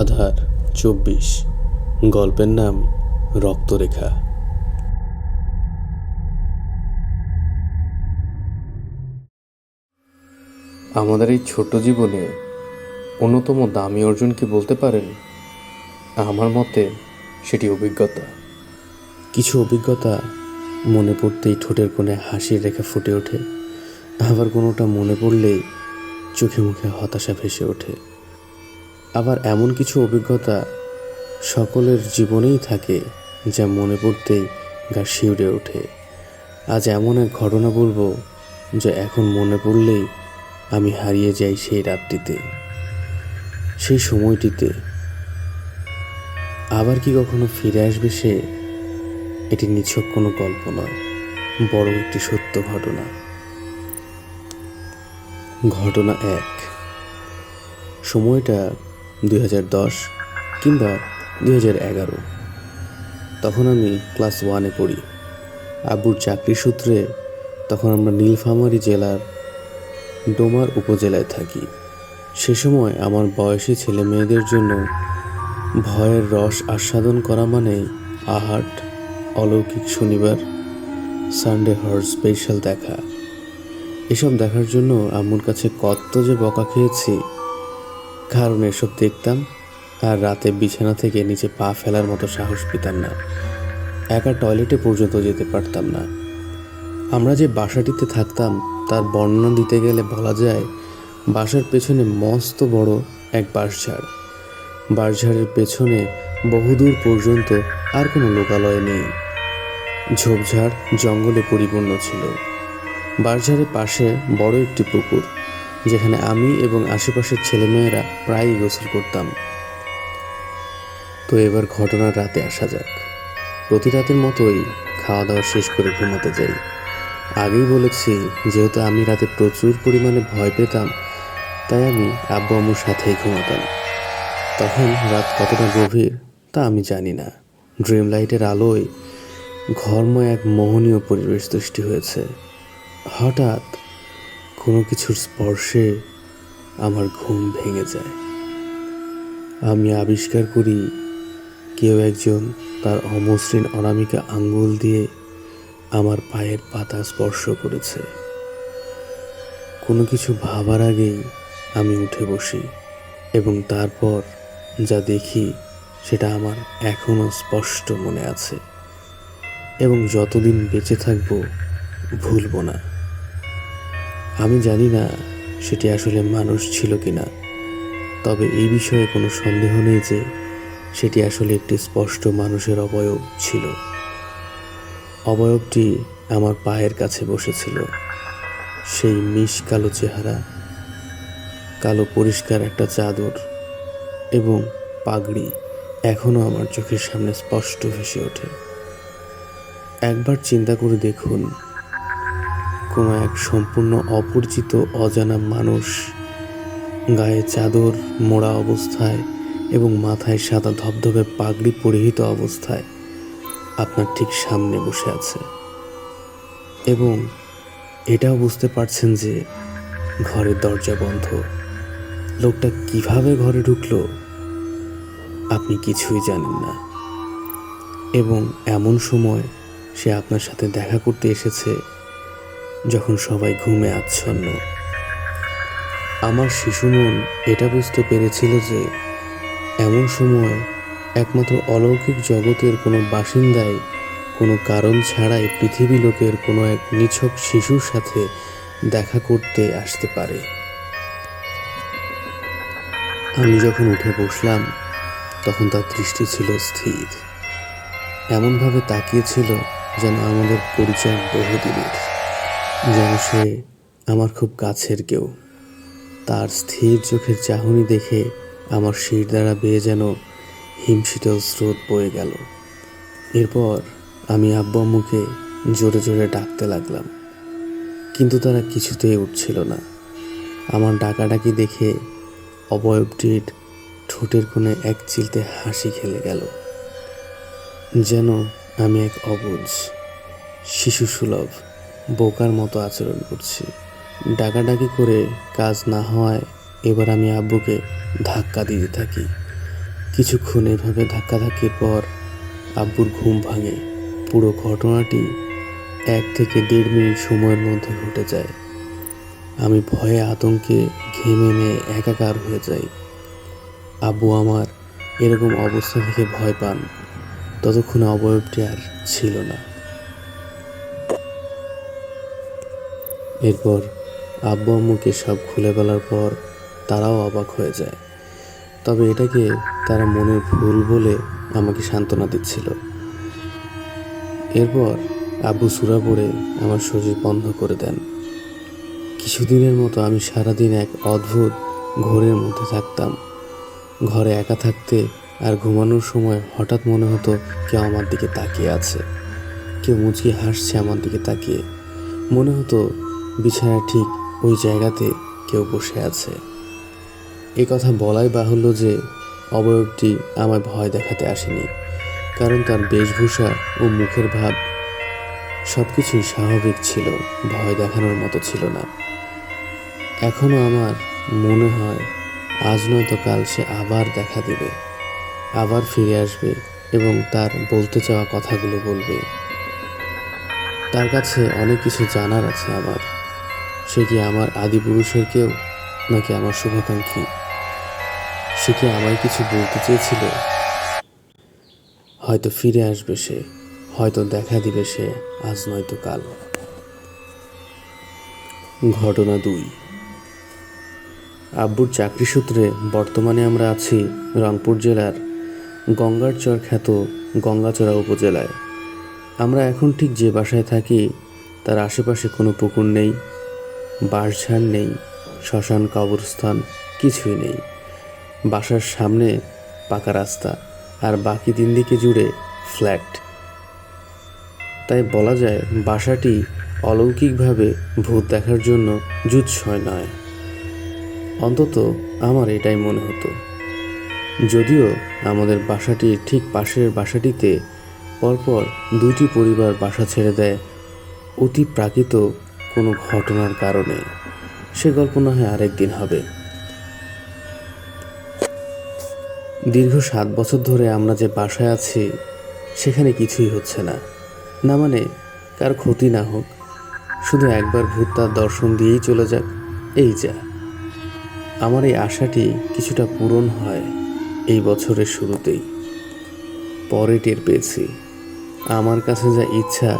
আধার, চব্বিশ। গল্পের নাম রক্তরেখা। আমাদের এই ছোট জীবনে অন্যতম দামি অর্জন কি বলতে পারেন? আমার মতে সেটি অভিজ্ঞতা। কিছু অভিজ্ঞতা মনে পড়তেই ঠোঁটের কোণে হাসির রেখা ফুটে ওঠে। আবার কোনোটা মনে পড়লেই চোখে মুখে হতাশা ভেসে ওঠে। আবার এমন কিছু অভিজ্ঞতা সকলের জীবনেই থাকে যা মনে পড়তেই গা শিউরে ওঠে। আজ এমন এক ঘটনা বলব যা এখন মনে পড়লেই আমি হারিয়ে যাই সেই রাতটিতে সেই সময়টিতে। আবার কি কখনো ফিরে আসবে সে? এটি নিছক কোনো গল্প নয় বড় একটি সত্য ঘটনা। ঘটনা এক। সময়টা দুই হাজার দশ কিংবা দুই হাজার এগারো। তখন আমি ক্লাস ওয়ানে পড়ি। আব্বুর চাকরি সূত্রে তখন আমরা নীলফামারী জেলার ডোমার উপজেলায় থাকি। সে সময় আমার বয়সী ছেলে মেয়েদের জন্য ভয়ের রস আস্বাদন করা মানে আহাট, অলৌকিক শনিবার, সানডে হর স্পেশাল দেখা। এসব দেখার জন্য আম্মুর কাছে কত যে বকা খেয়েছি কারণ এসব দেখতাম, আর রাতে বিছানা থেকে নিচে পা ফেলার মতো সাহস পেতাম না। একা টয়লেটে পর্যন্ত যেতে পারতাম না। আমরা যে বাসাটিতে থাকতাম, তার বর্ণনা দিতে গেলে বলা যায়, বাসার পেছনে মস্ত বড় এক বাঁশঝাড়। বাঁশঝাড়ের পেছনে বহুদূর পর্যন্ত আর কোনো লোকালয় নেই। ঝোপঝাড় জঙ্গলে পরিপূর্ণ ছিল। বাঁশঝাড়ের পাশে বড় একটি পুকুর। যেখানে আমি এবং আশেপাশের ছেলেমেয়েরা প্রায়ই গোসল করতাম। তো এবার ঘটনার রাতে আসা যাক। প্রতি রাতের মতোই খাওয়া দাওয়া শেষ করে ঘুমাতে যাই। আগেই বলেছি, যেহেতু আমি রাতে প্রচুর পরিমাণে ভয় পেতাম, তাই আমি আব্বু আম্মুর সাথেই ঘুমাতাম। তখন রাত কতটা গভীর তা আমি জানি না। ড্রিম লাইটের আলোয় ঘরময় এক মোহনীয় পরিবেশ সৃষ্টি হয়েছে। হঠাৎ কোনো কিছুর স্পর্শে আমার ঘুম ভেঙে যায়। আমি আবিষ্কার করি, কেউ একজন তার অমসৃণ অনামিকা আঙ্গুল দিয়ে আমার পায়ের পাতা স্পর্শ করেছে। কোনো কিছু ভাবার আগেই আমি উঠে বসি এবং তারপর যা দেখি সেটা আমার এখনও স্পষ্ট মনে আছে। এবং যতদিন বেঁচে থাকব, ভুলব না। আমি জানি না সেটি আসলে মানুষ ছিল কি না তবে এই বিষয়ে কোনো সন্দেহ নেই যে সেটি আসলে একটি স্পষ্ট মানুষের অবয়ব ছিল। অবয়বটি আমার পায়ের কাছে বসেছিল। সেই মিশ কালো চেহারা, কালো পরিষ্কার একটা চাদর এবং পাগড়ি এখনও আমার চোখের সামনে স্পষ্ট ভেসে ওঠে। একবার চিন্তা করে দেখুন কোনো এক সম্পূর্ণ অপরিচিত অজানা মানুষ। গায়ে চাদর, মোড়া অবস্থায় এবং মাথায় সাদা ধবধবে পাগড়ি পরিহিত অবস্থায় আপনার ঠিক সামনে বসে আছে। এবং এটাও বুঝতে পারছেন যে ঘরের দরজা বন্ধ। লোকটা কীভাবে ঘরে ঢুকলো আপনি কিছুই জানেন না। এবং এমন সময় সে আপনার সাথে দেখা করতে এসেছে যখন সবাই ঘুমে আচ্ছন্ন। আমার শিশু মন এটা বুঝতে পেরেছিল যে এমন সময় একমাত্র অলৌকিক জগতের কোনো বাসিন্দাই, কোনো কারণ ছাড়াই পৃথিবী লোকের কোনো এক নিছক শিশুর সাথে দেখা করতে আসতে পারে। আমি যখন উঠে বসলাম, তখন তার দৃষ্টি ছিল স্থির। এমনভাবে তাকিয়েছিল যেন আমাদের পরিচয় বহুদিনের। যেন সে আমার খুব কাছের কেউ। তার স্থির চোখের চাহনি দেখে আমার শির দ্বারা বেয়ে যেন হিমশীতল স্রোত বয়ে গেল। এরপর আমি আব্বু আম্মুকে জোরে জোরে ডাকতে লাগলাম। কিন্তু তারা কিছুতেই উঠছিল না। আমার ডাকাডাকি দেখে অবয়বটির ঠোঁটের কোণে এক চিলতে হাসি খেলে গেল। যেন আমি এক অবুঝ শিশু সুলভ বোকার মতো আচরণ করছি। ডাকাডাকি করে কাজ না হওয়ায় এবার আমি আব্বুকে ধাক্কা দিতে থাকি। কিছুক্ষণ এভাবে ধাক্কাধাক্কির পর আব্বুর ঘুম ভাঙে। পুরো ঘটনাটি এক থেকে দেড় মিনিট সময়ের মধ্যে ঘটে যায়। আমি ভয়ে আতঙ্কে ঘেমে মেয়ে একাকার হয়ে যাই। আব্বু আমার এরকম অবস্থা থেকে ভয় পান। ততক্ষণে অবয়বটি আর ছিল না। এরপর আব্বু আম্মুকে সব খুলে বলার পর তারাও অবাক হয়ে যায়। তবে এটাকে তারা মনের ভুল বলে আমাকে সান্ত্বনা দিচ্ছিল। এরপর আব্বু সুরা পড়ে আমার শরীর বন্ধ করে দেন। কিছুদিনের মতো আমি সারাদিন এক অদ্ভুত ঘোরের মধ্যে থাকতাম। ঘরে একা থাকতে আর ঘুমানোর সময় হঠাৎ মনে হতো কেউ আমার দিকে তাকিয়ে আছে। কেউ মুচকি হাসছে আমার দিকে তাকিয়ে। মনে হতো বিছানায় ঠিক ওই জায়গাতে কেউ বসে আছে। এই কথা বলাই বাহুল্য যে অবয়বটি আমায় ভয় দেখাতে আসেনি, কারণ তার বেশভূষা ও মুখের ভাব সব কিছুই স্বাভাবিক ছিল, ভয় দেখানোর মতো ছিল না। এখনও আমার মনে হয় আজ নয়তো কাল সে আবার দেখা দিবে, আবার ফিরে আসবে এবং তার বলতে চাওয়া কথাগুলো বলবে। তার কাছে অনেক কিছু জানার আছে আমার। সে কি আমার আদি পুরুষের কেউ, নাকি আমার শুভাকাঙ্ক্ষী? সে কি আমায় কিছু বলতে চেয়েছিল? হয়তো ফিরে আসবে সে, হয়তো দেখা দিবে সে, আজ নয়তো কাল। ঘটনা দুই। আব্বুর চাকরি সূত্রে বর্তমানে আমরা আছি রংপুর জেলার গঙ্গারচর খ্যাত গঙ্গাচড়া উপজেলায়। আমরা এখন ঠিক যে বাসায় থাকি, তার আশেপাশে কোনো পুকুর নেই বাঁশঝাড় নেই, শ্মশান, কবরস্থান কিছুই নেই। বাসার সামনে পাকা রাস্তা আর বাকি তিন দিকে জুড়ে ফ্ল্যাট। তাই বলা যায় বাসাটি অলৌকিকভাবে ভূত দেখার জন্য জুৎসয় নয়। অন্তত আমার এটাই মনে হতো। যদিও আমাদের বাসাটির ঠিক পাশের বাসাটিতে পরপর দুটি পরিবার বাসা ছেড়ে দেয়, অতি প্রাকৃত কোনো ঘটনার কারণে সে গল্প না হয় আরেক দিন হবে। দীর্ঘ সাত বছর ধরে আমরা যে বাসায় আছি, সেখানে কিছুই হচ্ছে না। না মানে কার ক্ষতি না হোক, শুধু একবার ভূত তার দর্শন দিয়েই চলে যাক, এই যা। আমার এই আশাটি কিছুটা পূরণ হয় এই বছরের শুরুতেই। পরে টের পেয়েছি। আমার কাছে যা ইচ্ছা,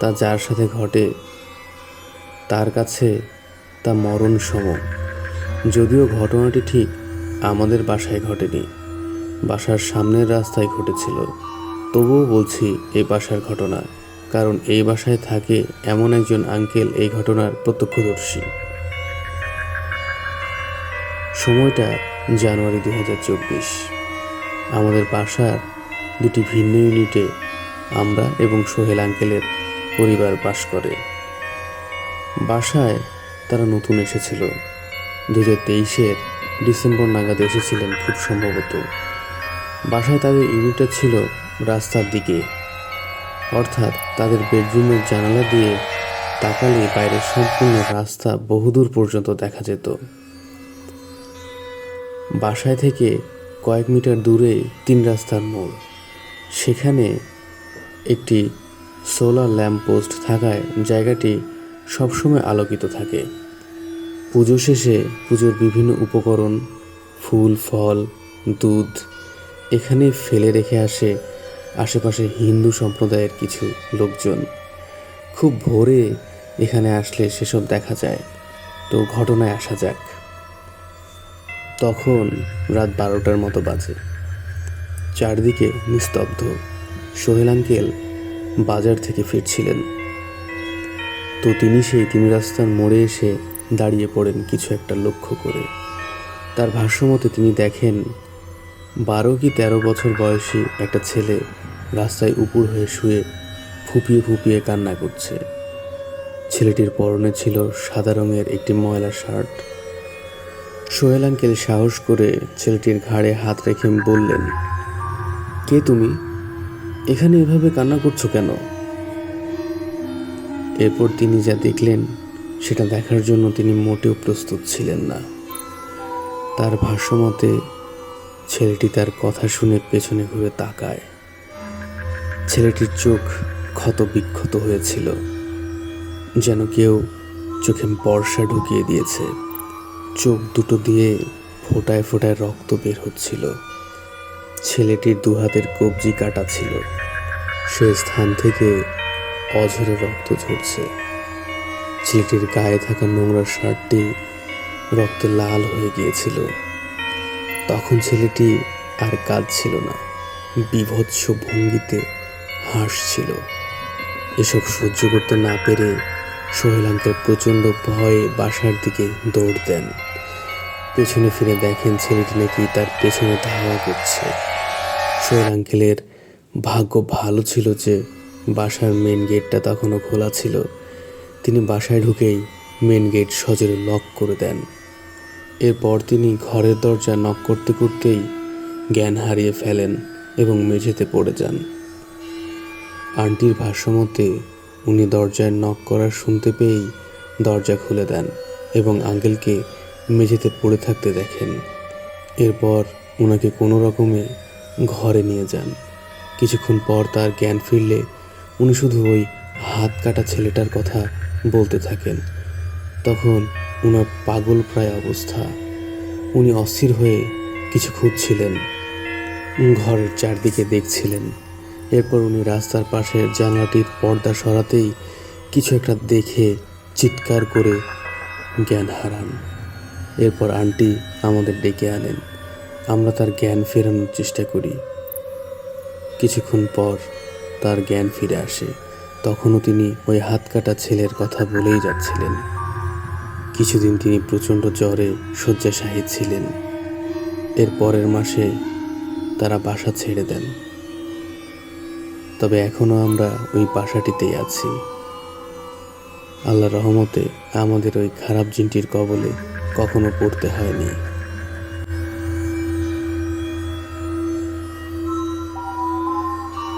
তা যার সাথে ঘটে তার কাছে তা মরণ সম যদিও ঘটনাটি ঠিক আমাদের বাসায় ঘটেনি, বাসার সামনের রাস্তায় ঘটেছিল। তবুও বলছি, এই বাসার ঘটনা, কারণ এই বাসায় থাকে এমন একজন আঙ্কেল এই ঘটনার প্রত্যক্ষদর্শী। সময়টা জানুয়ারি দু হাজার চব্বিশ। আমাদের বাসার দুটি ভিন্ন ইউনিটে আমরা এবং সোহেল আঙ্কেলের পরিবার বাস করে। বাসায় তারা নতুন এসেছিল। দু হাজার তেইশের ডিসেম্বর নাগাদ এসেছিলেন খুব সম্ভবত। বাসায় তাদের ইউনিটটা ছিল রাস্তার দিকে। অর্থাৎ তাদের বেডরুমের জানালা দিয়ে তাকালে বাইরের সম্পূর্ণ রাস্তা বহুদূর পর্যন্ত দেখা যেত। বাসায় থেকে কয়েক মিটার দূরে তিন রাস্তার মোড়। সেখানে একটি সোলার ল্যাম্প পোস্ট থাকায় জায়গাটি সবসময় আলোকিত থাকে। পুজো শেষে পুজোর বিভিন্ন উপকরণ, ফুল, ফল, দুধ এখানে ফেলে রেখে আসে আশেপাশে হিন্দু সম্প্রদায়ের কিছু লোকজন। খুব ভোরে এখানে আসলে সেসব দেখা যায়। তো ঘটনায় আসা যাক। তখন রাত বারোটার মতো বাজে। চারদিকে নিস্তব্ধ। সোহেল আঙ্কেল বাজার থেকে ফিরছিলেন। তো তিনি সেই তিন রাস্তার মোড়ে এসে দাঁড়িয়ে পড়েন কিছু একটা লক্ষ্য করে। তার ভাষ্যমতে তিনি দেখেন, বারো কি তেরো বছর বয়সী একটা ছেলে রাস্তায় উপুর হয়ে শুয়ে ফুপিয়ে ফুপিয়ে কান্না করছে। ছেলেটির পরনে ছিল সাদা রঙের একটি ময়লা শার্ট। সোহেল আঙ্কেল সাহস করে ছেলেটির ঘাড়ে হাত রেখে বললেন, কে তুমি? এখানে এভাবে কান্না করছ কেন? এরপর তিনি যা দেখলেন, সেটা দেখার জন্য তিনি মোটেও প্রস্তুত ছিলেন না। তার ভাষ্যমতে, ছেলেটি তার কথা শুনে পেছনে ঘুরে তাকায়। ছেলেটির চোখ ক্ষত বিক্ষত হয়েছিল, যেন কেউ চোখে বর্ষা ঢুকিয়ে দিয়েছে। চোখ দুটো দিয়ে ফোটায় ফোটায় রক্ত বের হচ্ছিল। ছেলেটির দু হাতের কবজি কাটা ছিল। সে স্থান থেকে অঝরে রক্ত ঝরছে। ছেলেটির গায়ে থাকা নোংরা শার্টটি রক্তে লাল হয়ে গিয়েছিল। তখন ছেলেটি আর কাঁদছিল না, বিভৎস ভঙ্গিতে হাসছিল। এসব সহ্য করতে না পেরে সোহেল আঙ্কেল প্রচণ্ড ভয়ে বাসার দিকে দৌড় দেন। পেছনে ফিরে দেখেন ছেলেটি নাকি তার পেছনে ধাওয়া করছে। সোহেল আঙ্কেলের ভাগ্য ভালো ছিল যে বাসার মেন গেটটা তখনও খোলা ছিল। তিনি বাসায় ঢুকেই মেন গেট সজোরে লক করে দেন। এরপর তিনি ঘরের দরজা নক করতে করতেই জ্ঞান হারিয়ে ফেলেন এবং মেঝেতে পড়ে যান। আন্টির ভাষ্যমতে, উনি দরজায় নক করার শুনতে পেয়েই দরজা খুলে দেন এবং আঙ্কেলকে মেঝেতে পড়ে থাকতে দেখেন। এরপর ওনাকে কোনো রকমে ঘরে নিয়ে যান। কিছুক্ষণ পর তার জ্ঞান ফিরলে উনি শুধু ওই হাত কাটা ছেলেটার কথা বলতে থাকেন। তখন ওনার পাগল প্রায় অবস্থা। উনি অস্থির হয়ে কিছু খুঁজছিলেন। ঘরের চারদিকে দেখছিলেন। এরপর উনি রাস্তার পাশের জানলাটির পর্দা সরাতেই কিছু একটা দেখে চিৎকার করে জ্ঞান হারান। এরপর আন্টি আমাদের ডেকে আনেন। আমরা তার জ্ঞান ফেরানোর চেষ্টা করি। কিছুক্ষণ পর তার জ্ঞান ফিরে আসে। তখনও তিনি ওই হাত কাটা ছেলের কথা বলেই যাচ্ছিলেন। কিছুদিন তিনি প্রচণ্ড জ্বরে শয্যাশায়ী ছিলেন। এর পরের মাসে তারা বাসা ছেড়ে দেন। তবে এখনও আমরা ওই বাসাটিতেই আছি। আল্লাহ রহমতে আমাদের ওই খারাপ জিনটির কবলে কখনো পড়তে হয়নি।